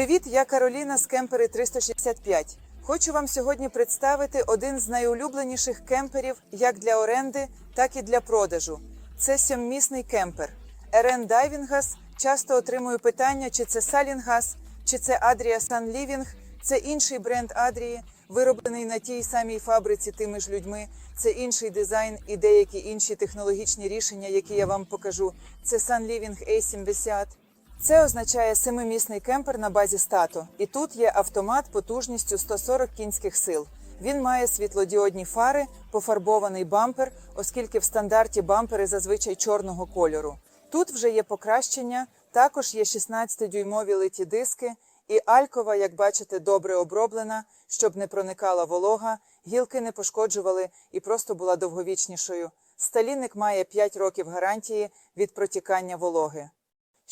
Привіт, я Кароліна з кемпери 365. Хочу вам сьогодні представити один з найулюбленіших кемперів як для оренди, так і для продажу. Це сьоммісний кемпер. РН Дайвінгас часто отримую питання, чи це Салінгас, чи це Адрія Сан Лівінг, це інший бренд Адрії, вироблений на тій самій фабриці тими ж людьми. Це інший дизайн і деякі інші технологічні рішення, які я вам покажу. Це Sun Living A70. Це означає семимісний кемпер на базі стато. І тут є автомат потужністю 140 кінських сил. Він має світлодіодні фари, пофарбований бампер, оскільки в стандарті бампери зазвичай чорного кольору. Тут вже є покращення, також є 16-дюймові литі диски, і алькова, як бачите, добре оброблена, щоб не проникала волога, гілки не пошкоджували і просто була довговічнішою. Сталінник має 5 років гарантії від протікання вологи.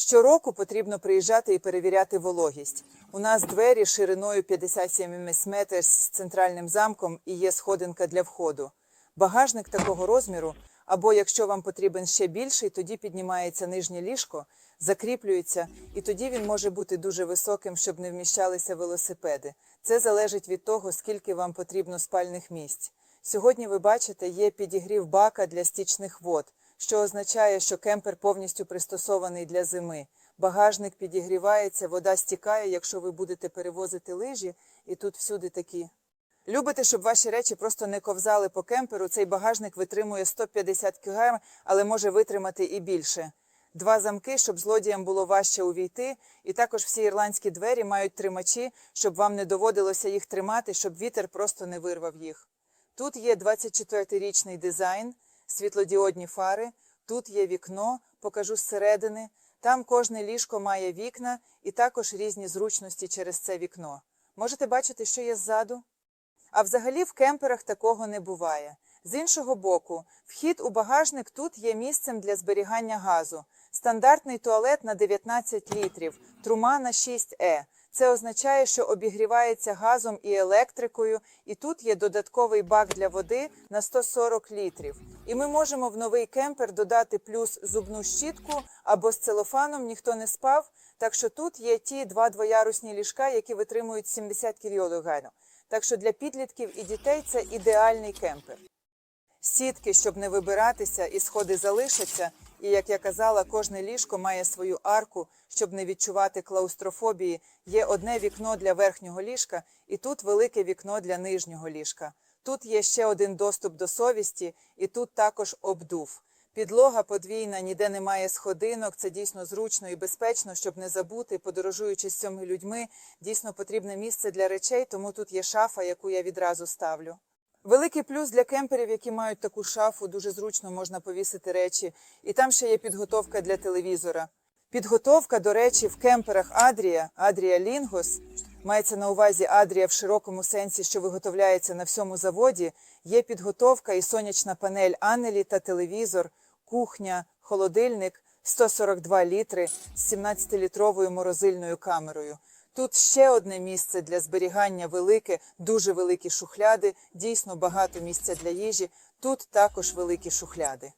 Щороку потрібно приїжджати і перевіряти вологість. У нас двері шириною 57 метрів з центральним замком і є сходинка для входу. Багажник такого розміру, або якщо вам потрібен ще більший, тоді піднімається нижнє ліжко, закріплюється, і тоді він може бути дуже високим, щоб не вміщалися велосипеди. Це залежить від того, скільки вам потрібно спальних місць. Сьогодні ви бачите, є підігрів бака для стічних вод, що означає, що кемпер повністю пристосований для зими. Багажник підігрівається, вода стікає, якщо ви будете перевозити лижі, і тут всюди такі. Любите, щоб ваші речі просто не ковзали по кемперу. Цей багажник витримує 150 кг, але може витримати і більше. Два замки, щоб злодіям було важче увійти, і також всі ірландські двері мають тримачі, щоб вам не доводилося їх тримати, щоб вітер просто не вирвав їх. Тут є 24-річний дизайн, світлодіодні фари, тут є вікно, покажу зсередини. Там кожне ліжко має вікна і також різні зручності через це вікно. Можете бачити, що є ззаду? А взагалі в кемперах такого не буває. З іншого боку, вхід у багажник тут є місцем для зберігання газу. Стандартний туалет на 19 літрів, трума на 6Е. Це означає, що обігрівається газом і електрикою, і тут є додатковий бак для води на 140 літрів. І ми можемо в новий кемпер додати плюс зубну щітку або з целофаном ніхто не спав. Так що тут є ті два двоярусні ліжка, які витримують 70 кг. Так що для підлітків і дітей це ідеальний кемпер. Сітки, щоб не вибиратися, і сходи залишаться. І як я казала, кожне ліжко має свою арку, щоб не відчувати клаустрофобії. Є одне вікно для верхнього ліжка, і тут велике вікно для нижнього ліжка. Тут є ще один доступ до совісті, і тут також обдув. Підлога подвійна, ніде немає сходинок. Це дійсно зручно і безпечно, щоб не забути, подорожуючи з цими людьми, дійсно потрібне місце для речей, тому тут є шафа, яку я відразу ставлю. Великий плюс для кемперів, які мають таку шафу, дуже зручно можна повісити речі. І там ще є підготовка для телевізора. Підготовка, до речі, в кемперах Адрія, Адрія Лінгос, мається на увазі Адрія в широкому сенсі, що виготовляється на всьому заводі. Є підготовка і сонячна панель Анелі та телевізор, кухня, холодильник, 142 літри з 17-літровою морозильною камерою. Тут ще одне місце для зберігання велике, дуже великі шухляди, дійсно багато місця для їжі. Тут також великі шухляди.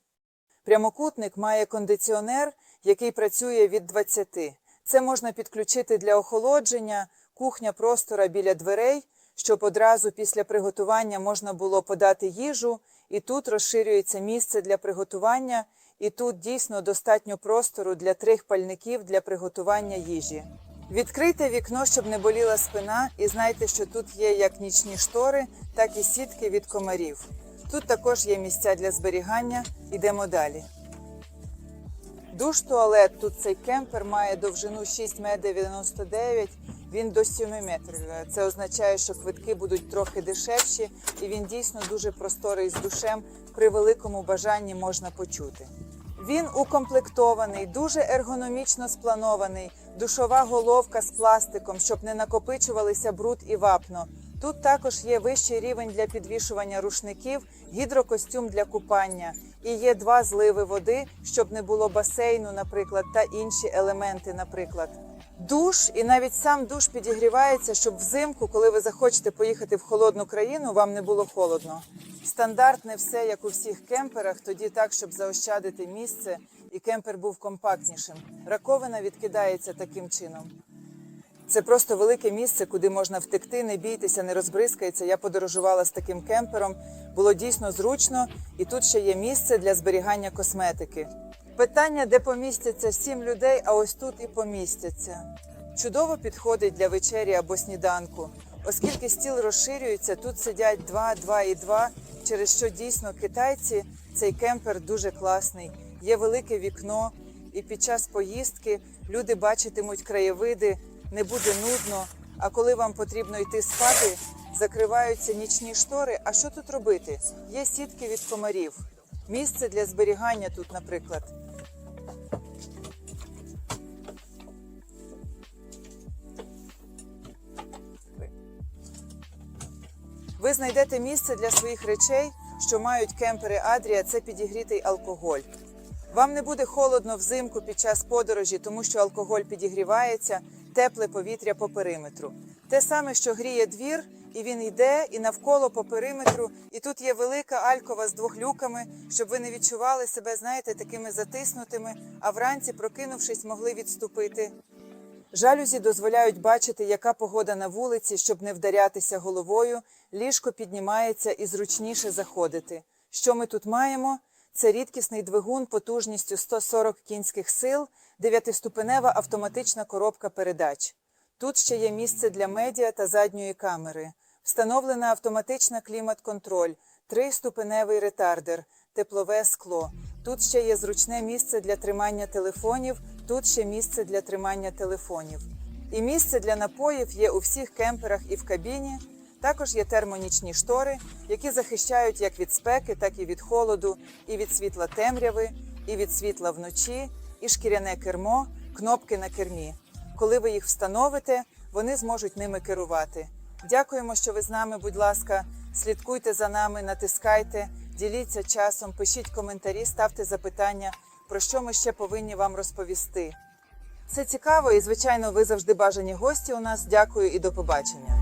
Прямокутник має кондиціонер, який працює від 20. Це можна підключити для охолодження, кухня простора біля дверей, щоб одразу після приготування можна було подати їжу, і тут розширюється місце для приготування, і тут дійсно достатньо простору для трьох пальників для приготування їжі. Відкрийте вікно, щоб не боліла спина, і знайте, що тут є як нічні штори, так і сітки від комарів. Тут також є місця для зберігання. Йдемо далі. Душ туалет. Тут цей кемпер має довжину 6 метрів 99, він до 7 метрів. Це означає, що квитки будуть трохи дешевші, і він дійсно дуже просторий з душем. При великому бажанні можна почути. Він укомплектований, дуже ергономічно спланований, душова головка з пластиком, щоб не накопичувалися бруд і вапно. Тут також є вищий рівень для підвішування рушників, гідрокостюм для купання. І є два зливи води, щоб не було басейну, наприклад, та інші елементи, наприклад. Душ і навіть сам душ підігрівається, щоб взимку, коли ви захочете поїхати в холодну країну, вам не було холодно. Стандартне все, як у всіх кемперах, тоді так, щоб заощадити місце, і кемпер був компактнішим. Раковина відкидається таким чином. Це просто велике місце, куди можна втекти, не бійтеся, не розбризкається. Я подорожувала з таким кемпером. Було дійсно зручно, і тут ще є місце для зберігання косметики. Питання, де помістяться сім людей, а ось тут і помістяться. Чудово підходить для вечері або сніданку. Оскільки стіл розширюється, тут сидять два, два і два, через що дійсно китайці цей кемпер дуже класний. Є велике вікно, і під час поїздки люди бачитимуть краєвиди, не буде нудно. А коли вам потрібно йти спати, закриваються нічні штори. А що тут робити? Є сітки від комарів. Місце для зберігання тут, наприклад. Ви знайдете місце для своїх речей, що мають кемпери Адрія, це підігрітий алкоголь. Вам не буде холодно взимку під час подорожі, тому що алкоголь підігрівається, тепле повітря по периметру. Те саме, що гріє двір, і він йде і навколо по периметру. І тут є велика алькова з двох люками, щоб ви не відчували себе, знаєте, такими затиснутими, а вранці, прокинувшись, могли відступити. Жалюзі дозволяють бачити, яка погода на вулиці, щоб не вдарятися головою. Ліжко піднімається і зручніше заходити. Що ми тут маємо? Це рідкісний двигун потужністю 140 кінських сил, дев'ятиступенева автоматична коробка передач. Тут ще є місце для медіа та задньої камери. Встановлена автоматична клімат-контроль, триступеневий ретардер, теплове скло. Тут ще є зручне місце для тримання телефонів, тут ще місце для тримання телефонів. І місце для напоїв є у всіх кемперах і в кабіні. Також є термонічні штори, які захищають як від спеки, так і від холоду, і від світла темряви, і від світла вночі, і шкіряне кермо, кнопки на кермі. Коли ви їх встановите, вони зможуть ними керувати. Дякуємо, що ви з нами. Будь ласка, слідкуйте за нами, натискайте, діліться часом, пишіть коментарі, ставте запитання, про що ми ще повинні вам розповісти. Це цікаво і, звичайно, ви завжди бажані гості у нас. Дякую і до побачення.